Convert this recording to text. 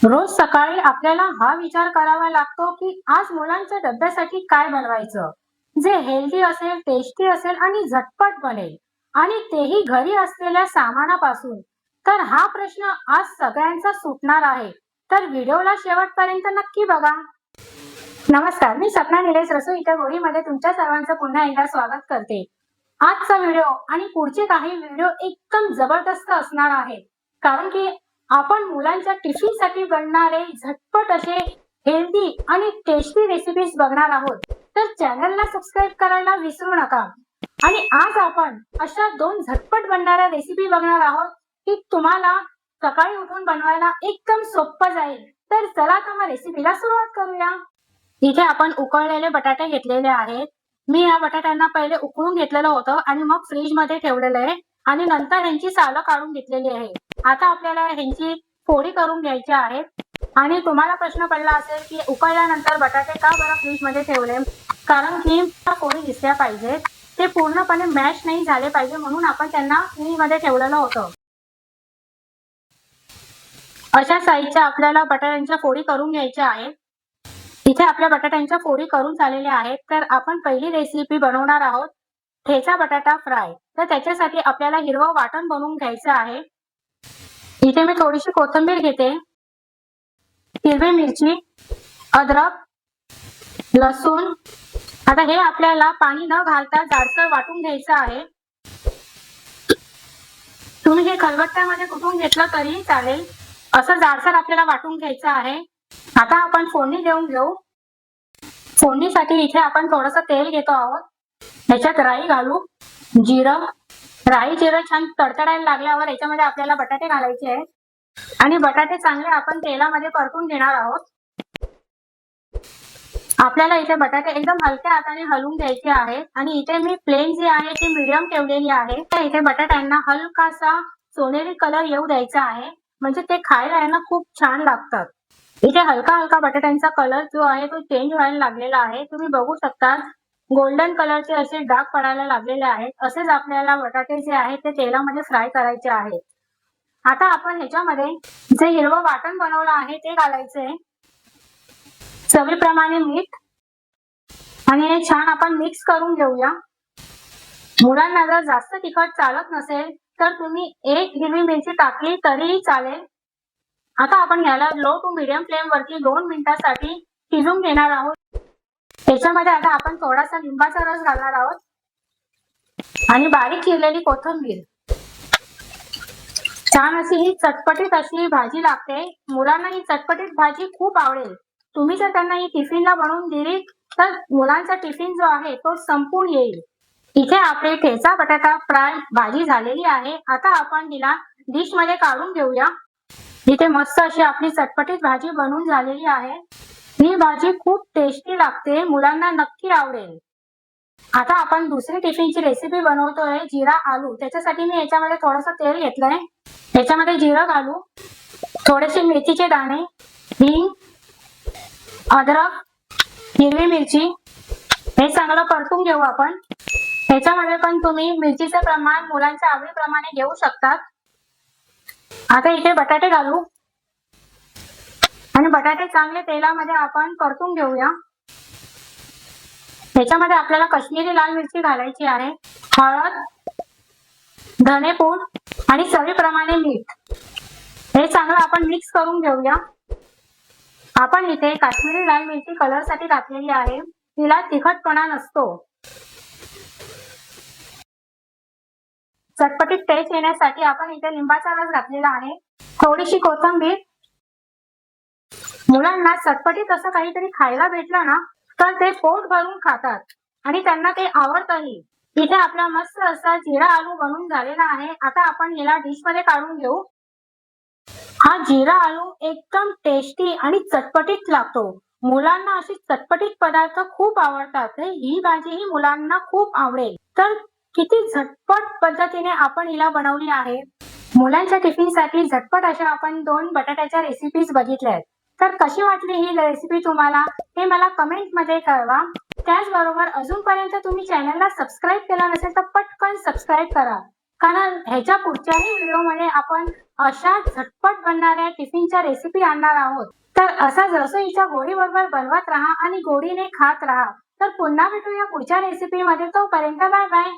रोज सकाळी आपल्याला हा विचार करावा लागतो की आज मुलांच्या डब्यासाठी काय बनवायचं? जे हेल्दी असेल टेस्टी असेल आणि झटपट बनेल आणि तेही घरी असलेल्या सामानापासून. तर हा प्रश्न आज सगळ्यांचा सुटणार आहे. तर व्हिडिओला शेवटपर्यंत नक्की बघा. नमस्कार मी सपना निलेश रसोईच्या गोळीमध्ये तुमच्या सर्वांचं पुन्हा एकदा स्वागत करते. आजचा व्हिडिओ आणि पुढचे काही व्हिडिओ एकदम जबरदस्त असणार आहे. कारण की आपण मुलांच्या टिफिनसाठी बनणारे झटपट असे हेल्दी आणि टेस्टी रेसिपीज बघणार आहोत तर चॅनलला सबस्क्राईब करायला विसरू नका. आणि आज आपण अशा दोन झटपट बनणाऱ्या रेसिपी बघणार आहोत की तुम्हाला सकाळी उठून बनवायला एकदम सोपं जाईल. तर चला तर मग रेसिपीला सुरुवात करूया. इथे आपण उकळलेले बटाटे घेतलेले आहेत. मी या बटाट्यांना पहिले उकळून घेतलेलं होतं आणि मग फ्रीजमध्ये ठेवलेलं आहे. आणि नंतर ह्यांची सालं काढून घेतलेली आहे. आता आपल्याला ह्यांची फोडी करून घ्यायची आहे. आणि तुम्हाला प्रश्न पडला असेल की उकळल्यानंतर बटाटे का बरं फ्रीजमध्ये ठेवले? कारण की त्या फोडी दिसल्या पाहिजेत ते पूर्णपणे मॅश नाही झाले पाहिजे म्हणून आपण त्यांना फ्रीजमध्ये ठेवलेलं होतं. अशा साईजच्या आपल्याला बटाट्यांच्या फोडी करून घ्यायच्या आहेत. इथे आपल्या बटाट्यांच्या फोडी करून झालेल्या आहेत. तर आपण पहिली रेसिपी बनवणार आहोत. ठेचा बटाटा फ्राय. तर त्याच्यासाठी आपल्याला हिरवं वाटण बनवून घ्यायचं आहे. इथे मी थोडीशी कोथिंबीर घेते. हिरवी मिरची अद्रक लसूण. आता हे आपल्याला पाणी न घालता जाडसर वाटून घ्यायचं आहे. तुम्ही हे खलबत्त्यामध्ये कुठून घेतलं तरी चालेल. असं जाडसर आपल्याला वाटून घ्यायचं आहे. आता आपण फोडणी देऊन घेऊ. फोडणीसाठी इथे आपण थोडस तेल घेतो आहोत. याच्यात राई घालू जिरं राई जिरं छान तडतडायला लागल्यावर याच्यामध्ये आपल्याला बटाटे घालायचे आहेत. आणि बटाटे चांगले आपण तेलामध्ये परतून घेणार आहोत. आपल्याला इथे बटाटे एकदम हलक्या हाताने हलवून घ्यायचे आहेत. आणि इथे मी प्लेन जी आहे ती मीडियम ठेवलेली आहे. तर इथे बटाट्यांना हलकासा सोनेरी कलर येऊ द्यायचा आहे. म्हणजे ते खायला यांना खूप छान लागतात. इथे हलका हलका बटाट्यांचा कलर जो आहे तो चेंज व्हायला लागलेला आहे. तुम्ही बघू शकता गोल्डन कलरचे असे डाग पडायला लागलेले आहेत. असेच आपल्याला बटाटे जे आहेत ते तेलामध्ये फ्राय करायचे आहेत. आता आपण ह्याच्यामध्ये जे हिरवं वाटण बनवलं आहे ते घालायचंय चवीप्रमाणे मीठ आणि हे छान आपण मिक्स करून घेऊया. मुलांना जर जास्त तिखट चालत नसेल तर तुम्ही एक हिरवी मिरची टाकली तरीही चालेल. आता आपण याला लो टू मिडियम फ्लेम वरती दोन मिनिटांसाठी शिजून घेणार आहोत. त्याच्यामध्ये आता आपण थोडासा लिंबाचा रस घालणार आहोत. आणि बारीक चिरलेली कोथिंबीर. छान अशी ही चटपटीत अशी भाजी लागते. मुलांना ही चटपटीत भाजी खूप आवडेल. तुम्ही जर त्यांना ही टिफिनला बनवून दिली तर मुलांचा टिफिन जो आहे तो संपून येईल. इथे आपली ठेचा बटाटा फ्राय भाजी झालेली आहे. आता आपण तिला डिशमध्ये काढून घेऊया. इथे मस्त अशी आपली चटपटीत भाजी बनवून झालेली आहे. ही भाजी खूप टेस्टी लागते मुलांना नक्की आवडेल. आता आपण दुसरी टिफिनची रेसिपी बनवतोय जिरा आलू. त्याच्यासाठी मी याच्यामध्ये थोडस तेल घेतलंय. याच्यामध्ये जिरं घालू. थोडेसे मेथीचे दाणे हिंग अद्रक हिरवी मिरची. हे चांगलं परतून घेऊ आपण. ह्याच्यामध्ये पण तुम्ही मिरचीचे प्रमाण मुलांच्या आवडीप्रमाणे घेऊ शकतात. आता इथे बटाटे घालू. आणि बटाटे चांगले तेलामध्ये आपण परतून घेऊया. ह्याच्यामध्ये आपल्याला कश्मीरी लाल मिरची घालायची आहे हळद धनेपूड आणि चवीप्रमाणे मीठ. हे चांगलं आपण मिक्स करून घेऊया. आपण इथे काश्मीरी लाल मिरची कलरसाठी घातलेली आहे. तिला तिखटपणा नसतो. चटपटीत टेस्ट येण्यासाठी आपण इथे लिंबाचा रस घातलेला आहे. थोडीशी कोथिंबीर मुलांना चटपटीत असं काहीतरी खायला भेटलं ना तर ते पोट भरून खातात. आणि त्यांना ते आवडतही. इथे आपला मस्त असा जिरा आलू बनून झालेला आहे. आता आपण याला डिशमध्ये काढून घेऊ. हा जिरा आलू एकदम टेस्टी आणि चटपटीत लागतो. मुलांना अशी चटपटीत पदार्थ खूप आवडतात. ही भाजी ही मुलांना खूप आवडेल. तर किती झटपट पद्धतीने आपण हिला बनवली आहे. मुलांच्या टिफिनसाठी झटपट अशा आपण दोन बटाट्याच्या रेसिपीज बघितल्या आहेत. तर कशी वाटली ही रेसिपी तुम्हाला? हे मला कमेंटमध्ये कळवा. त्याचबरोबर अजूनपर्यंत तुम्ही चॅनलला सबस्क्राईब केला नसेल तर पटकन सबस्क्राईब करा. कारण ह्याच्या पुढच्याही व्हिडिओमध्ये आपण अशा झटपट बनणाऱ्या टिफिनच्या रेसिपी आणणार आहोत. तर असा रसोईच्या गोडी बरोबर बनवत राहा आणि गोडीने खात राहा. तर पुन्हा भेटूया पुढच्या रेसिपीमध्ये तोपर्यंत बाय बाय